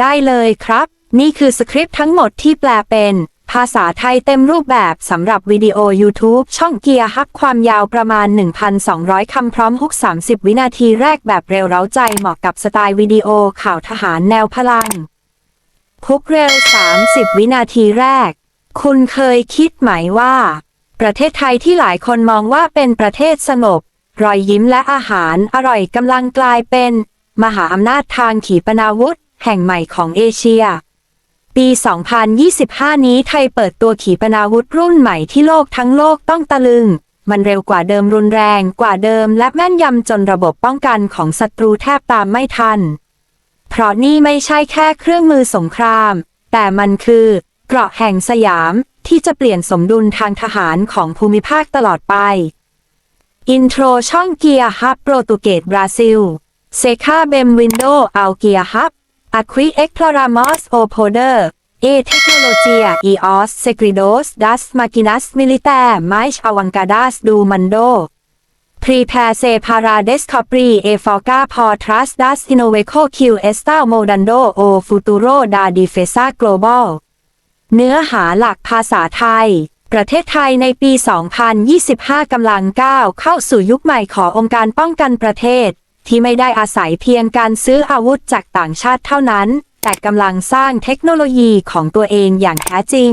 ได้เลยครับ นี่คือสคริปต์ทั้งหมดที่แปลเป็น ภาษาไทยเต็มรูปแบบสำหรับวิดีโอ YouTube ช่องเกียร์ฮับความยาวประมาณ 1,200 คำพร้อมฮุก 30 วินาทีแรกแบบเร็วเร้าใจเหมาะกับสไตล์วิดีโอข่าวทหารแนวพลัง ฮุกเร็ว 30 วินาทีแรก คุณเคยคิดไหมว่า ประเทศไทยที่หลายคนมองว่าเป็นประเทศสงบ รอยยิ้มและอาหารอร่อยกำลังกลายเป็น มหาอำนาจทางขีปนาวุธ แห่งใหม่ของเอเชีย ปี 2025 นี้ไทยเปิดตัวขีปนาวุธรุ่นใหม่ที่โลกทั้งโลกต้องตะลึง มันเร็วกว่าเดิมรุนแรงกว่าเดิม และแม่นยำจนระบบป้องกันของศัตรูแทบตามไม่ทัน เพราะนี่ไม่ใช่แค่เครื่องมือสงคราม แต่มันคือเกราะแห่งสยามที่จะเปลี่ยนสมดุลทางทหารของภูมิภาคตลอดไป อินโทรช่องเกียร์ฮับโปรตุเกสบราซิลเซคาเบมวินโดอัลเกียร์ฮับ Aqui exploramos o poder e tecnologia e os segredos das máquinas militares mais avançadas do mundo. Prepare-se para descobrir e focar por trás das inovações que estão mudando o futuro da defesa global. เนื้อหาหลักภาษาไทย ประเทศไทยในปี 2025 กำลังก้าวเข้าสู่ยุคใหม่ขององค์การป้องกันประเทศ ที่ไม่ได้อาศัยเพียงการซื้ออาวุธจากต่างชาติเท่านั้น แต่กำลังสร้างเทคโนโลยีของตัวเองอย่างแท้จริง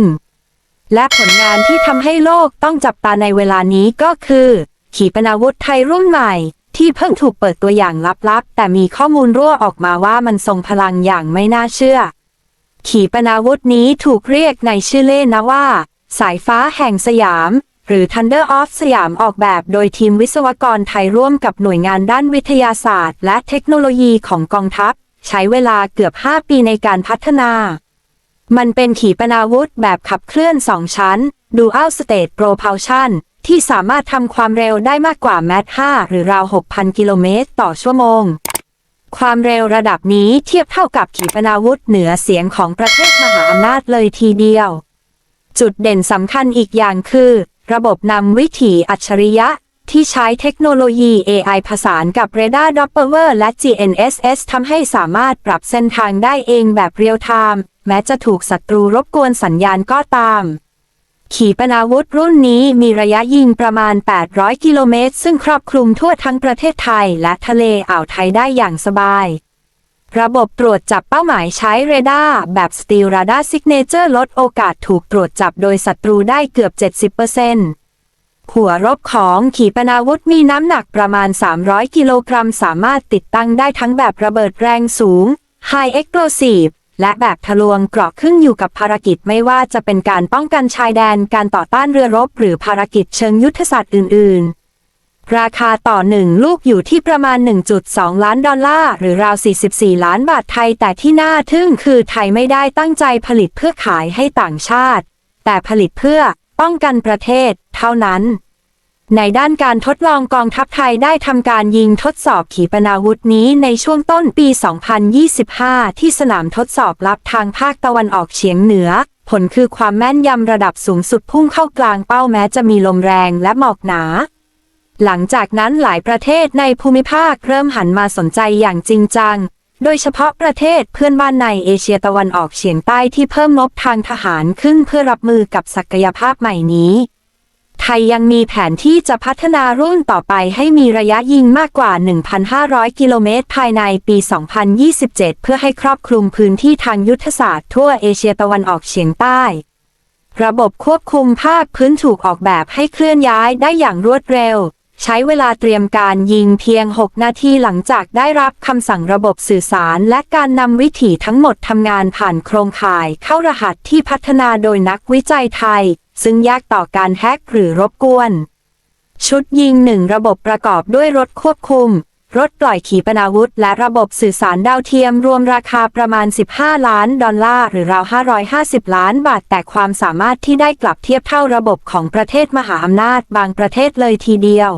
และผลงานที่ทำให้โลกต้องจับตาในเวลานี้ก็คือ ขีปนาวุธไทยรุ่นใหม่ ที่เพิ่งถูกเปิดตัวอย่างลับๆ แต่มีข้อมูลรั่วออกมาว่ามันทรงพลังอย่างไม่น่าเชื่อ ขีปนาวุธนี้ถูกเรียกในชื่อเล่นนะว่า สายฟ้าแห่งสยาม หรือ Thunder of สยามออกแบบโดยทีมวิศวกรไทยร่วมกับหน่วยงานด้านวิทยาศาสตร์ และเทคโนโลยีของกองทัพ ใช้เวลาเกือบ 5 ปีในการพัฒนา มันเป็นขีปนาวุธแบบขับเคลื่อน 2 ชั้น Dual State Propulsion ที่สามารถทำความเร็วได้มากกว่าแมท5หรือราว 6,000 กิโลเมตรต่อชั่วโมง ความเร็วระดับนี้เทียบเท่ากับขีปนาวุธเหนือเสียงของประเทศมหาอำนาจเลยทีเดียว จุดเด่นสำคัญอีกอย่างคือ ระบบนำวิถีอัจฉริยะที่ใช้เทคโนโลยี AI ผสานกับเรดาร์ดอปเปอร์และ GNSS ทำให้สามารถปรับเส้นทางได้เองแบบเรียลไทม์แม้จะถูกศัตรูรบกวนสัญญาณก็ตาม ขีปนาวุธรุ่นนี้มีระยะยิงประมาณ 800 กิโลเมตร ซึ่งครอบคลุมทั่วทั้งประเทศไทยและทะเลอ่าวไทยได้อย่างสบาย ระบบตรวจจับเป้าหมายใช้เรดาร์แบบ Steel Radar Signature ลดโอกาสถูกตรวจจับโดยศัตรูได้เกือบ 70%หัวรบของขีปนาวุธมีน้ำหนักประมาณ 300 กิโลกรัม สามารถติดตั้งได้ทั้งแบบระเบิดแรงสูง High Explosive และแบบทะลวงเกราะขึ้นอยู่กับภารกิจไม่ว่าจะเป็นการป้องกันชายแดนการต่อต้านเรือรบ หรือภารกิจเชิงยุทธศาสตร์อื่น ๆ ราคาต่อหนึ่งลูกอยู่ที่ประมาณ 1.2 ล้านดอลลาร์หรือราว 44 ล้านบาทไทย แต่ที่น่าทึ่งคือไทยไม่ได้ตั้งใจผลิตเพื่อขายให้ต่างชาติ แต่ผลิตเพื่อป้องกันประเทศ เท่านั้น ในด้านการทดลองกองทัพไทยได้ทำการยิงทดสอบขีปนาวุธนี้ในช่วงต้นปี 2025 ที่สนามทดสอบลับทางภาคตะวันออกเฉียงเหนือ ผลคือความแม่นยำระดับสูงสุดพุ่งเข้ากลางเป้าแม้จะมีลมแรงและหมอกหนา หลังจากนั้นหลายประเทศในภูมิภาคเริ่มหันมาสนใจอย่างจริงจัง โดยเฉพาะประเทศเพื่อนบ้านในเอเชียตะวันออกเฉียงใต้ที่เพิ่มงบทางทหารขึ้นเพื่อรับมือกับศักยภาพใหม่นี้ ไทยยังมีแผนที่จะพัฒนารุ่นต่อไปให้มีระยะยิงมากกว่า 1,500 กิโลเมตร ภายในปี 2027 เพื่อให้ครอบคลุมพื้นที่ทางยุทธศาสตร์ทั่วเอเชียตะวันออกเฉียงใต้ ระบบควบคุมภาคพื้นถูกออกแบบให้เคลื่อนย้ายได้อย่างรวดเร็ว ใช้เวลาเตรียมการยิงเพียง 6 นาทีหลังจากได้รับคำสั่งระบบสื่อสาร และการนำวิถีทั้งหมดทำงานผ่านโครงข่ายเข้ารหัสที่พัฒนาโดยนักวิจัยไทย ซึ่งยากต่อการแฮกหรือรบกวน ชุดยิงหนึ่งระบบประกอบด้วยรถควบคุม รถปล่อยขีปนาวุธ และระบบสื่อสารดาวเทียมรวมราคาประมาณ 15 ล้านดอลลาร์หรือราว 550 ล้านบาท แต่ความสามารถที่ได้กลับเทียบเท่าระบบของประเทศมหาอำนาจบางประเทศเลยทีเดียว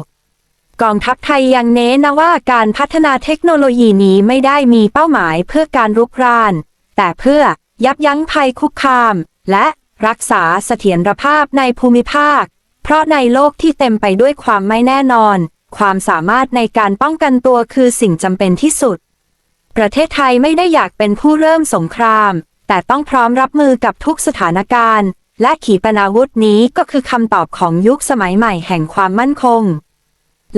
กองทัพไทยยังเน้นนะว่าการพัฒนาเทคโนโลยีนี้ไม่ได้มีเป้าหมายเพื่อการรุกราน แต่เพื่อยับยั้งภัยคุกคาม และ รักษาเสถียรภาพในภูมิภาค เพราะในโลกที่เต็มไปด้วยความไม่แน่นอน ความสามารถในการป้องกันตัวคือสิ่งจำเป็นที่สุด ประเทศไทยไม่ได้อยากเป็นผู้เริ่มสงคราม แต่ต้องพร้อมรับมือกับทุกสถานการณ์ และขีปนาวุธนี้ก็คือคำตอบของยุคสมัยใหม่แห่งความมั่นคง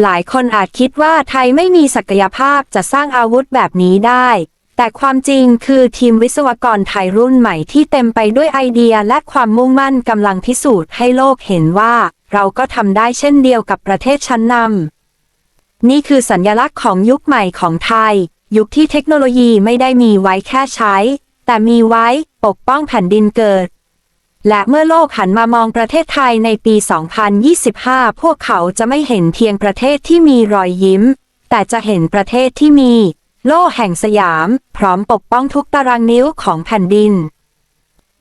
หลายคนอาจคิดว่าไทยไม่มีศักยภาพจะสร้างอาวุธแบบนี้ได้ แต่ความจริงคือทีมวิศวกรไทยรุ่นใหม่ที่เต็มไปด้วยไอเดียและความมุ่งมั่นกำลังพิสูจน์ให้โลกเห็นว่า เราก็ทำได้เช่นเดียวกับประเทศชั้นนำนี่คือสัญลักษณ์ของยุคใหม่ของไทย ยุคที่เทคโนโลยีไม่ได้มีไว้แค่ใช้ แต่มีไว้ปกป้องแผ่นดินเกิด และเมื่อโลกหันมามองประเทศไทยในปี 2025 พวกเขาจะไม่เห็นเพียงประเทศที่มีรอยยิ้ม แต่จะเห็นประเทศที่มี โล่แห่งสยาม พร้อมปกป้องทุกตารางนิ้วของแผ่นดิน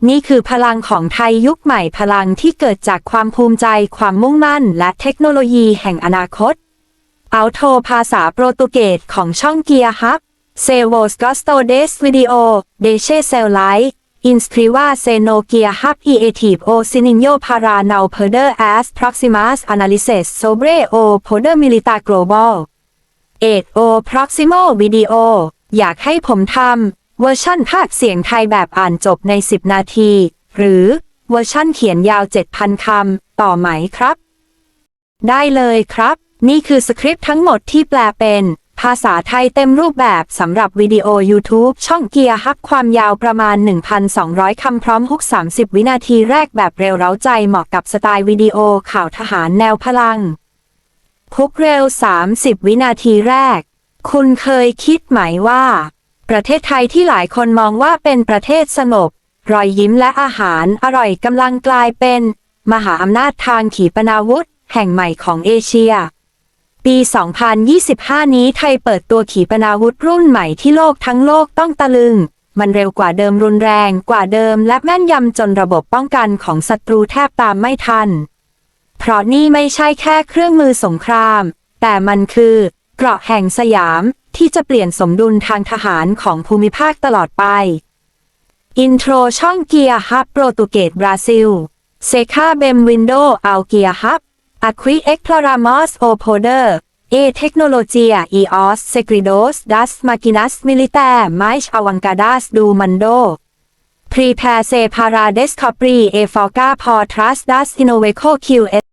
นี่คือพลังของไทยยุคใหม่พลังที่เกิดจากความภูมิใจความมุ่งมั่น และเทคโนโลยีแห่งอนาคต เอาโทภาษาโปรตุเกสของช่องเกียร์ฮับเซโวสกอสโตเดสวิดีโอเดเชเซลไลท์อินสตรีวาเซโนเกียฮับอีเอทีฟโอซินิโยพารานาวเพเดอร์แอสพร็อกซิมัสแอนาลิเซสโซเบรโอโพเดอร์มิลิตาโกลบอล 8 o proximal video อยากให้ผมทำเวอร์ชั่นภาคเสียงไทยแบบอ่านจบใน 10 นาที หรือเวอร์ชั่นเขียนยาว 7,000 คำ ต่อไหมครับ ได้เลยครับ นี่คือสคริปต์ทั้งหมดที่แปลเป็น ภาษาไทยเต็มรูปแบบสำหรับวิดีโอ YouTube ช่องเกียร์ฮับความยาวประมาณ 1,200 คำพร้อมฮุก 30 วินาทีแรกแบบเร็วเร้าใจเหมาะกับสไตล์วิดีโอข่าวทหารแนวพลัง คุกเร็ว 30 วินาทีแรก คุณเคยคิดไหมว่า ประเทศไทยที่หลายคนมองว่าเป็นประเทศสงบ รอยยิ้มและอาหารอร่อยกำลังกลายเป็น มหาอำนาจทางขีปนาวุธ แห่งใหม่ของเอเชีย ปี 2025 นี้ไทยเปิดตัวขีปนาวุธรุ่นใหม่ที่โลกทั้งโลกต้องตะลึง มันเร็วกว่าเดิมรุนแรงกว่าเดิม และแม่นยำจนระบบป้องกันของศัตรูแทบตามไม่ทัน เพราะนี่ไม่ใช่แค่เครื่องมือสงคราม แต่มันคือเกราะแห่งสยามที่จะเปลี่ยนสมดุลทางทหารของภูมิภาคตลอดไป อินโทรช่องเกียร์ฮับโปรตุเกสบราซิลเซคาเบมวินโดเอัลเกียร์ฮับอะควิเอ็กพลารามอสโอโพเดอร์เอเทคโนโลเจีอีออสเซกริโดสดัสมากินัสมิลิเตร์ไมชอวังกาดัสดูมันโด Prepare se para descobrir e focar por trás das innovações